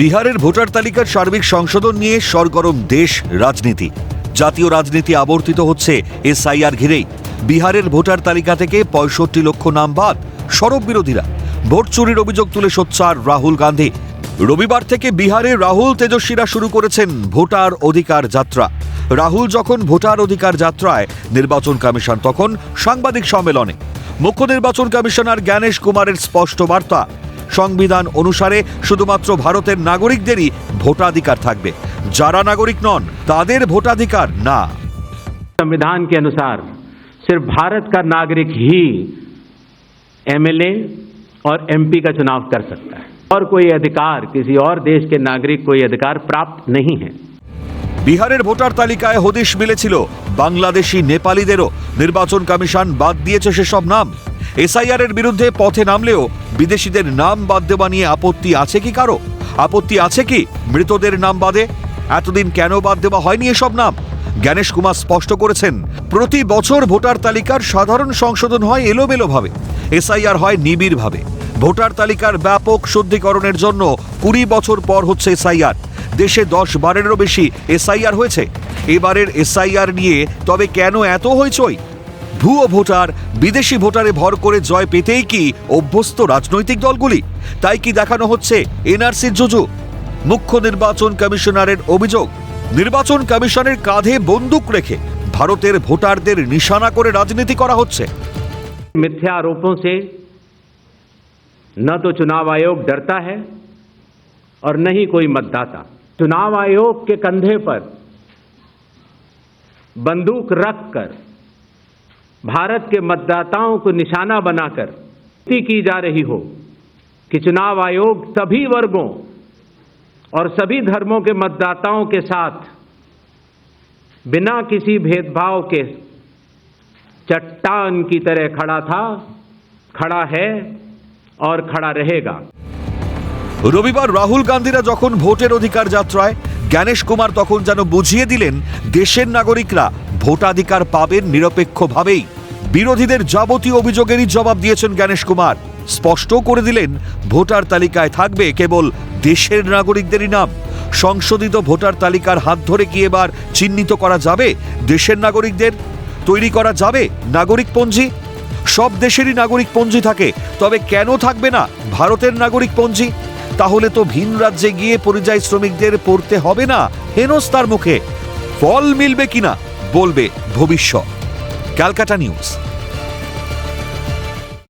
বিহারের ভোটার তালিকার সার্বিক সংশোধন নিয়ে সরগরম দেশ রাজনীতি। জাতীয় রাজনীতি আবর্তিত হচ্ছে এসআইআর ঘিরেই। বিহারের ভোটার তালিকা থেকে পঁয়ষট্টি লক্ষ নাম বাদ, সরব বিরোধীরা। ভোট চুরির অভিযোগ তুলে সোচ্চার রাহুল গান্ধী। রবিবার থেকে বিহারে রাহুল তেজস্বীরা শুরু করেছেন ভোটার অধিকার যাত্রা। রাহুল যখন ভোটার অধিকার যাত্রায় নির্বাচন কমিশন, তখন সাংবাদিক সম্মেলনে। মুখ্য নির্বাচন কমিশনার জ্ঞানেশ কুমারের স্পষ্ট বার্তা সংবিধান অনুসারে শুধুমাত্র ভারতের নাগরিকদেরই ভোটাধিকার থাকবে যারা নাগরিক নন তাদের ভোটাধিকার না संविधान के अनुसार सिर्फ भारत का नागरिक ही एमएलए और एमपी का चुनाव कर सकता है और कोई अधिकार किसी और देश के नागरिक को ये अधिकार प्राप्त नहीं है বিহারের ভোটার তালিকায় হদিশ মিলেছিল বাংলাদেশি নেপালিদেরও নির্বাচন কমিশন বাদ দিয়েছে সেসব নাম এসআইআর এর বিরুদ্ধে পথে নামলেও বিদেশিদের নাম বাদ দেওয়া নিয়ে আপত্তি আছে কি কারও? আপত্তি আছে কি? মৃতদের নাম বাদে? এতদিন কেন বাদ দেওয়া হয়নি এসব নাম? জ্ঞানেশ কুমার স্পষ্ট করেছেন, প্রতি বছর ভোটার তালিকার সাধারণ সংশোধন হয় এলোমেলোভাবে। এসআইআর হয় নিবিড়ভাবে। ভোটার তালিকার ব্যাপক শুদ্ধিকরণের জন্য কুড়ি বছর পর হচ্ছে এসআইআর। দেশে দশ বারেরও বেশি এসআইআর হয়েছে। এবারের এসআইআর নিয়ে তবে কেন এত হইচই? ভুয়ো ভোটার বিদেশি ভোটারে ভর করে জয় পেতেই কি অভ্যস্ত রাজনৈতিক দলগুলি তাই কি দেখানো হচ্ছে এনআরসির জুজু মুখ্য নির্বাচন কমিশনারের অভিযোগ নির্বাচন কমিশনের কাঁধে বন্দুক রেখে ভারতের ভোটারদের নিশানা করে রাজনীতি করা হচ্ছে मिथ्या आरोपों से न तो चुनाव आयोग डरता है और न ही कोई मतदाता चुनाव आयोग के कंधे पर बंदूक रखकर भारत के मतदाताओं को निशाना बनाकर ती की जा रही हो कि चुनाव आयोग सभी वर्गों और सभी धर्मों के मतदाताओं के साथ बिना किसी भेदभाव के चट्टान की तरह खड़ा था खड़ा है और खड़ा रहेगा রবিবার রাহুল গান্ধীরা যখন ভোটের অধিকার যাত্রায় জ্ঞানেশ কুমার তখন যেন বুঝিয়ে দিলেন দেশের নাগরিকরা ভোটাধিকার পাবেন নিরপেক্ষভাবেই। বিরোধীদের যাবতীয় অভিযোগেরই জবাব দিয়েছেন জ্ঞানেশ কুমার। স্পষ্ট করে দিলেন, ভোটার তালিকায় থাকবে কেবল দেশের নাগরিকদেরই নাম। সংশোধিত ভোটার তালিকার হাত ধরে কি এবার চিহ্নিত করা যাবে দেশের নাগরিকদের? তৈরি করা যাবে নাগরিকপঞ্জি? সব দেশেরই নাগরিকপঞ্জি থাকে, তবে কেন থাকবে না ভারতের নাগরিকপঞ্জি? তাহলে তো ভিন রাজ্যে গিয়ে পরিযায়ী শ্রমিকদের পড়তে হবে না হেনস্তার মুখে। ফল মিলবে কিনা? বলবে ভবিষ্যৎ। ক্যালকাটা নিউজ।